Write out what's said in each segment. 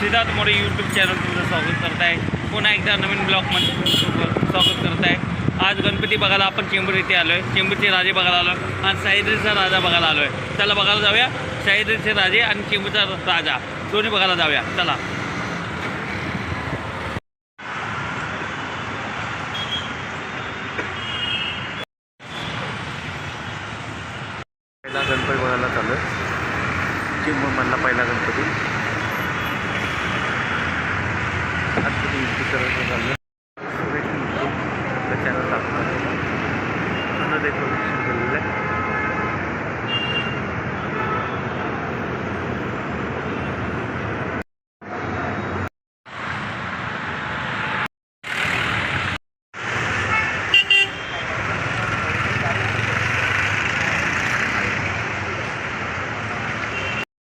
Siddharth More YouTube channel तुमचं स्वागत करत आहे पुन्हा एकदा नवीन ब्लॉगमध्ये स्वागत करत आहे आज गणपती बघायला आपण चेंबूर इथे आलो आहे चेंबूरचे राजे बघायला आलो आहे आणि सह्याद्रीचा राजा बघायला आलो आहे चला बघायला जाऊया. सह्याद्रीचे राजे आणि चेंबूरचा राजा. दोन्ही बघायला जाऊया. चला पहिला गणपती बघायला चालू आहे चिंबूरमधला पहिला गणपती गणपती विक्री करायचं चालू आहे सुरेख मूर्ती आपल्या चॅनल दाखवतात सुंदर डेकोरेशन केलेलं आहे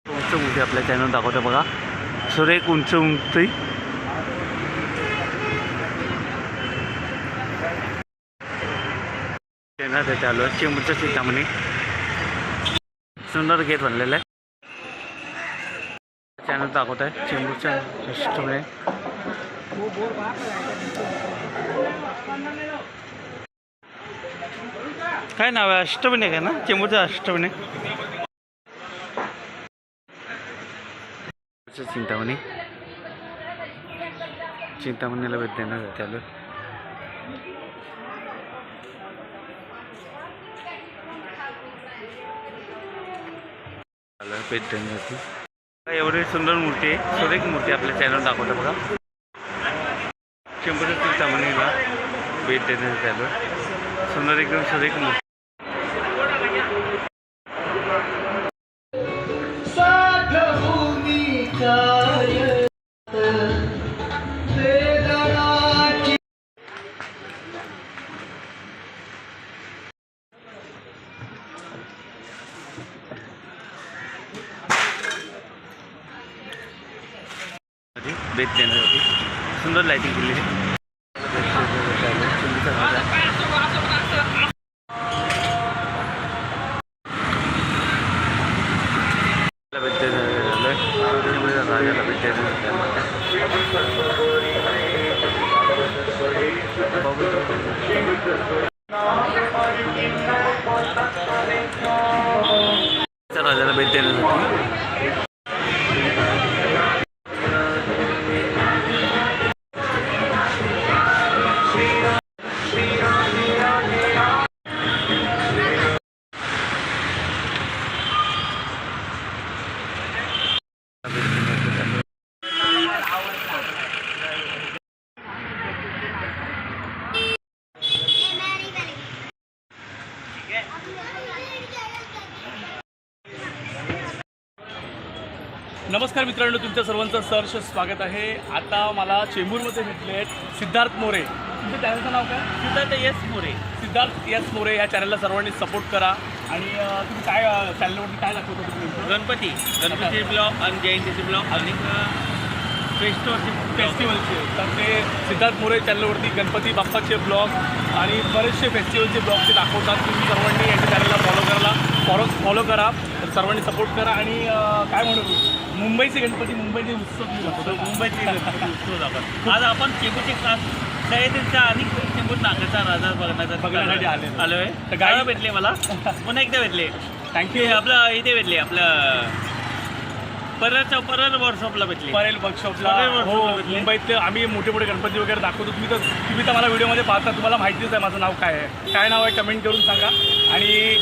उंच उंची आपल्या चॅनल दाखवतं बघा. सुरेख उंच उंची. ना त्याच्या चालू आहे. चिंतामणी सुंदर गेट बनलेलं आहे. चॅनल दाखवत आहे चिंबूरच्या रेस्टॉरंट काय नाव आहे? अष्टविनायक काय ना? चेंबूरचं अष्टविनायक. चिंतामणी चिंतामणीला भेट देणार त्याला. आलो आलो एवढी सुंदर मूर्ती आहे. सुरेख मूर्ती आपल्या चॅनल दाखवतो बघा. चेंबूरच्या चिंतामणीला भेट देण्यासाठी आलो सुंदर एकदम सुरेख मूर्ती. भेट देण्यासाठी सुंदर लाईटिंग केलेली आहे चिंबूरचा राजा ला भेट देण्यात आलो आहे चिंबूरच्या राजाला भेट देण्यात आलो आहे. बघू त्या राजाला भेट देण्यासाठी नमस्कार मित्रांनो तुमच्या सर्वांचं सहर्ष स्वागत आहे. आता मला चेंबूरमध्ये भेटले आहेत सिद्धार्थ मोरे. तुमच्या चॅनलचं नाव काय? सिद्धार्थ यस मोरे. सिद्धार्थ यस मोरे या चॅनलला सर्वांनी सपोर्ट करा. आणि अं, तुम्ही काय अं, चॅनलवरती काय दाखवतो तुम्ही? गणपती. गणपतीचे ब्लॉग आणि जयंतीचे ब्लॉग आणि फेस्टिवलचे फेस्टिवलचे. तर ते सिद्धार्थ मोरे चॅनलवरती गणपती बाप्पाचे ब्लॉग आणि बरेचसे फेस्टिवलचे ब्लॉग ते दाखवतात. तुम्ही सर्वांनी यांच्या चॅनलला फॉलो करायला. फॉलो फॉलो करा. तर सर्वांनी सपोर्ट करा. आणि अं, काय म्हणू मुंबईचे गणपती मुंबईचे उत्सव मुंबईचे गणपती उत्सव दाखवतात आज आपण चेंबूरचे खास सह्याद्रीचा आणि चेंबूर नागाचा राजा बघण्याचा बघण्यासाठी आले. आलो आहे तर गाडी- भेटले मला. पुन्हा एकदा भेटले. थँक्यू आपलं इथे भेटले आपलं परळच्या परळ वर्कशॉपला भेटले. परेल वर्कशॉपला हो. मुंबईतले आम्ही मोठे मोठे गणपती वगैरे दाखवतो. तुम्ही तर तुम्ही तर मला व्हिडिओमध्ये पाहता. तुम्हाला माहितीच आहे माझं नाव काय आहे. काय नाव आहे कमेंट करून सांगा. आणि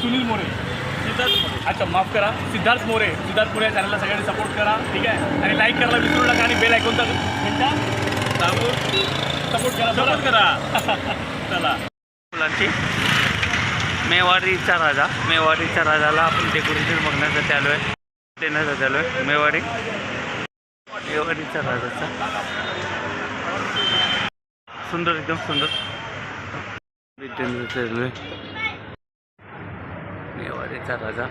सुनील मोरे. सिद्धार्थ. अच्छा माफ करा. सिद्धार्थ मोरे. सिद्धार्थ मोरे या चॅनलला सगळ्यांनी सपोर्ट करा. ठीक आहे? आणि लाईक करायला विसरू नका आणि बेल घंटा दाबून सपोर्ट करा. सपोर्ट? करा. चला. फुलांची मेवाडीचा राजा. मेवाडीच्या राजाला आपण डेकोरेशन बघण्यासाठी आलो आहे देण्यासाठी आलो आहे मेवाडी. मेवाडीचा राजाचा. सुंदर एकदम सुंदर. शनिवारीचा रजा.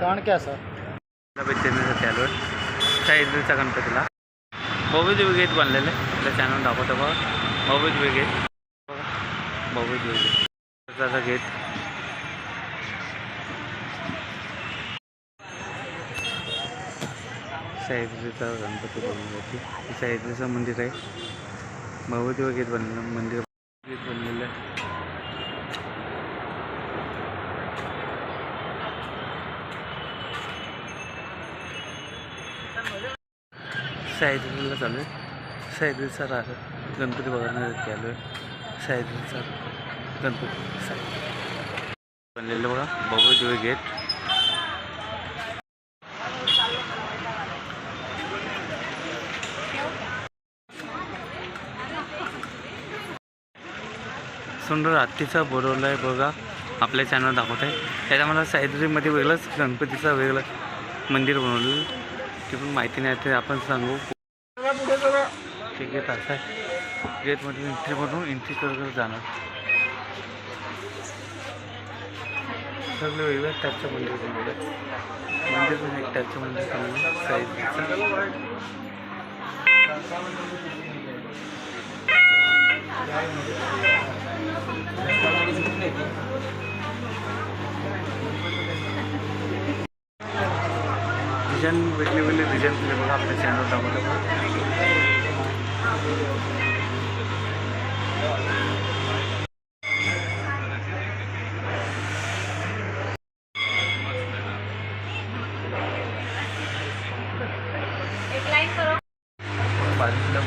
कारण क्या सर? बेचण्यासाठी आलो आहे साईडचा गणपतीला. भव्य गेट बनलेलं. आहे आपल्या चॅनल दाखवतो बघा. भव्य गेट भव्य गेट त्याचा गेट साईडचा गणपती बनवण्यासाठी साईडचं मंदिर आहे. भव्य गेट बनलेलं. मंदिर. गेट बनलेलं आहे साईडला चालू आहे. साईडचा राजा गणपती बघण्यासाठी आलो आहे. साईडचा गणपती साईड बनलेलं बघा. बघू देवी गेट सुंदर हत्तीचा बोरवला आहे बघा. आपल्या चॅनल दाखवत आहे त्याच्यामध्ये साईडमध्ये वेगळंच गणपतीचं वेगळं मंदिर बनवलेलं ती पण माहिती नाही ते आपण सांगू. ते गेट असं आहे गेटमधून एंट्री एंट्री करत जाणार. सगळे वेगवेगळ्या टाईपच्या मंदिर बनवलं मंदिर पण एक टाईपचं मंदिर बनवलं डिझाईन वेगळे वेगळे डिझाईन दिले बघा आपल्या चॅनल दाखवलं बाजूला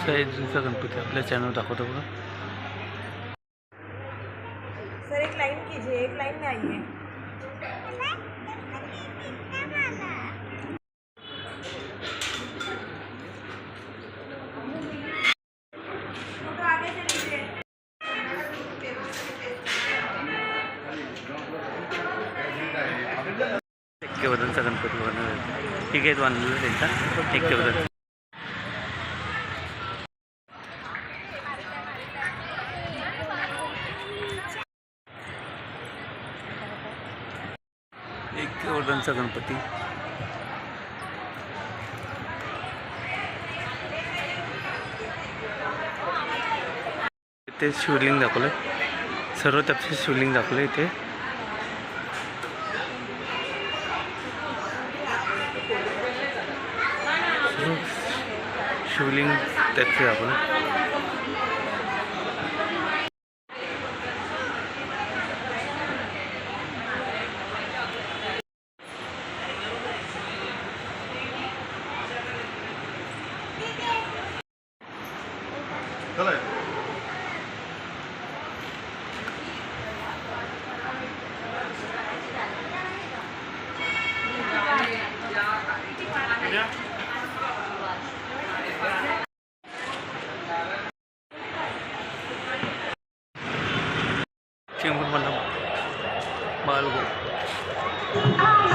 साईडचा गणपती आपल्या चॅनल दाखवतो बघा. सर एक लाइन कीजिए एक आगे से लीजिए एक्केवदनचा गणपती बनवला ठीक आहे बांधलेला त्यांचा. एक्केवदन एक्केवदनचा गणपती. इथे शिवलिंग दाखवलं सर्व त्याचे शिवलिंग दाखवलं इथे. शिवलिंग त्याचे आपण चेंबूर मला बाळगो.